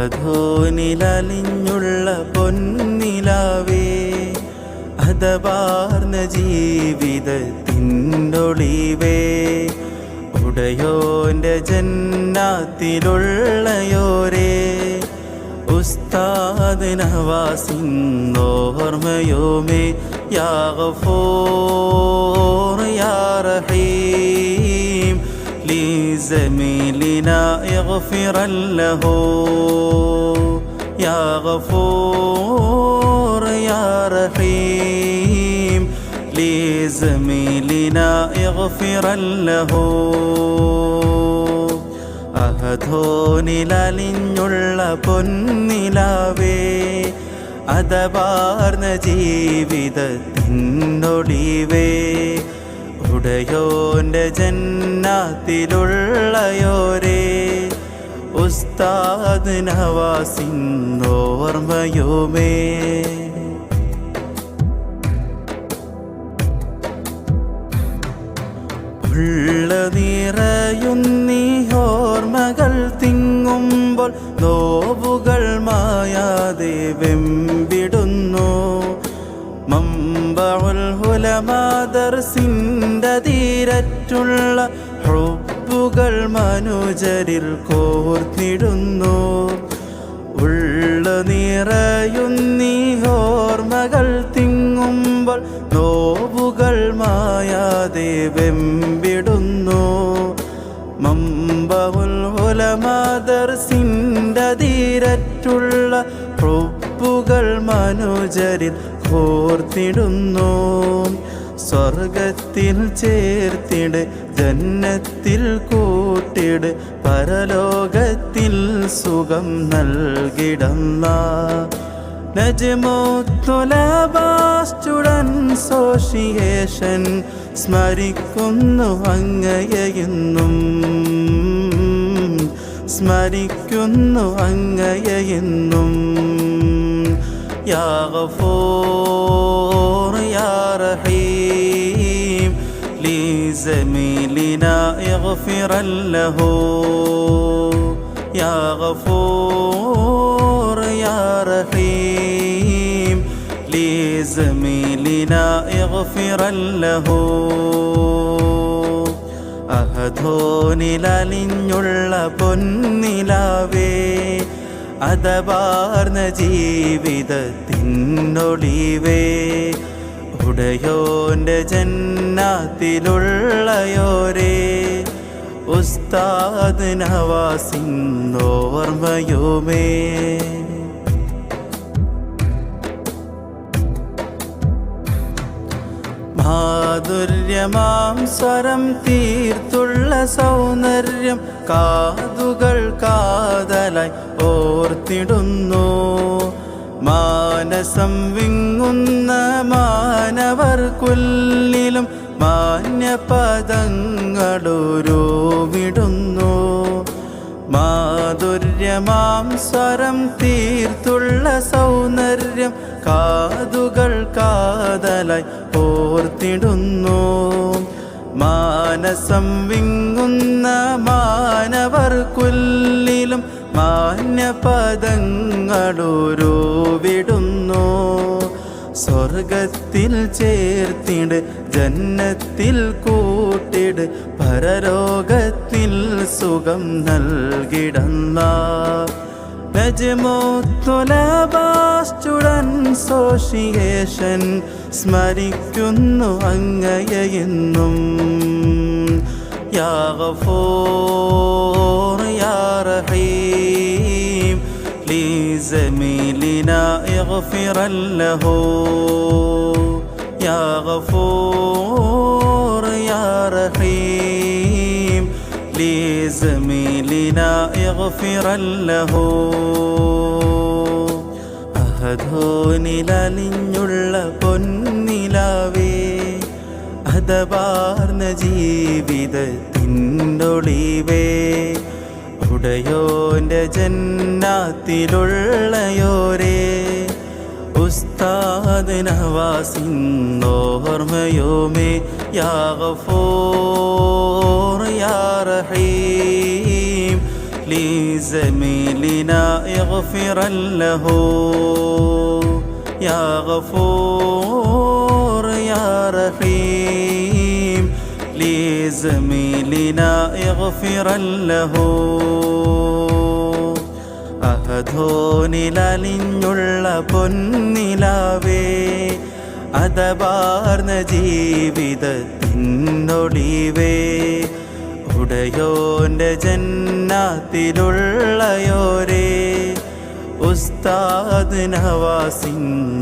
അഹധോനിലലിഞ്ഞുള്ള പൊന്നിലാവേ അതവാർന്ന ജീവിതത്തിന്റൊളിവേ. ഉടയോന്റെ ജന്നാത്തിലുള്ളയോരേ ഉസ്താദ് നവാസിന്നോർമ്മയോമേ യാ ഗഫൂർ യാ لزميلنا اغفرا له يا غفور يا رحيم لزميلنا اغفرا له അഹധോനിലലിഞ്ഞുള്ള പൊന്നിലാവേ അതവാർന്ന ജീവിതത്തിനൊളിവേ ഉടയോന്റെ ജന്നാത്തിലുള്ളയോരേ? ഉസ്താദ് നവാസിന്നോർമ്മയോമേ ഉള്ള നിറയുന്നീ ഓർമ്മകൾ തിങ്ങുമ്പോൾ നോവുകൾ മായാതെ വെമ്പിടുന്നു. മമ്പുൽ ഹുലമാദർസിന്റെ തീരറ്റുള്ള ഹുബുകൾ മനുജരിൽ കോർത്തിടുന്നു. ഉള്ള നിറയുന്നീ ഓർമ്മകൾ തിങ്ങുമ്പോൾ നോവുകൾ മായാതെ വെമ്പിടുന്നു. മമ്പുൽ ഹുലമാദർസിന്റെ തീരറ്റുള്ള ഹുബുകൾ മനുജരിൽ കോർത്തിടുന്നു സ്വർഗത്തിൽ ചേർത്തിട് ജന്നത്തിൽ കൂട്ടിട് പരലോകത്തിൽ സുഖം നൽകിടന്ന. സോഷിയേഷൻ സ്മരിക്കുന്നു അങ്ങയെന്നും സ്മരിക്കുന്നു അങ്ങയെന്നും യാ ഗഫൂർ യാ റഹീം لزميلنا اغفرا له يا غفور يا رحيم لزميلنا اغفرا له അഹധോനിലലിഞ്ഞുള്ള പൊന്നിലാവേ അതവാർന്ന ജീവിതത്തിനൊളിവേ ഉടയോന്റെ ജന്നാത്തിലുള്ളയോരേ ഉസ്താദ് നവാസിന്നോർമ്മയോമേ മാധുര്യമാം സ്വരം തീർത്തുള്ള സൗന്ദര്യം. കാതുകൾ കാതലായി ഓർത്തിടുന്നു. മാനസം വിങ്ങുന്ന മാനവർ കുല്ലിലും മാന്യപദങ്ങളോരോവിടുന്നു. മാധുര്യമാം സ്വരം തീർത്തുള്ള സൗന്ദര്യം. കാതുകൾ കാതലായി ഓർത്തിടുന്നു. മാനസം വിങ്ങുന്ന മാനവർ കുല്ലിലും മാന്യപദങ്ങളോരോവിടുന്നു. സ്വർഗത്തിൽ ചേർത്തിട് ജന്നത്തിൽ കൂട്ടിട് പരലോകത്തിൽ സുഖം നൽകിടന്ന. നജ്മോത്തുലബാ സ്റ്റുഡൻറ് അസോസിയേഷൻ സ്മരിക്കുന്നു അങ്ങയെന്നും യാ ഗഫൂർ യാ റഹീം لزميلنا اغفرا له يا غفور يا رحيم لزميلنا اغفرا له അഹധോനിലലിഞ്ഞുള്ള പൊന്നിലാവേ അതവാർന്ന ജീവിതത്തിന്റൊളിവേ. ഉടയോന്റെ ജന്നാത്തിലുള്ളയോരേ ഉസ്താദ് നവാസിന്നോർമ്മയോമേ യാ ഗഫൂർ യാ റഹീം. لزميلنا اغفرا له يا غفور يا رحيم لزميلنا اغفرا له അഹധോനിലലിഞ്ഞുള്ള പൊന്നിലാവേ അതപാർന്ന ജീവിതത്തിനൊളിവേ ഉടയോന്റെ ജന്നാത്തിലുള്ളയോരേ? ഉസ്താദ് നവാസിന്നോർമ്മയുമേ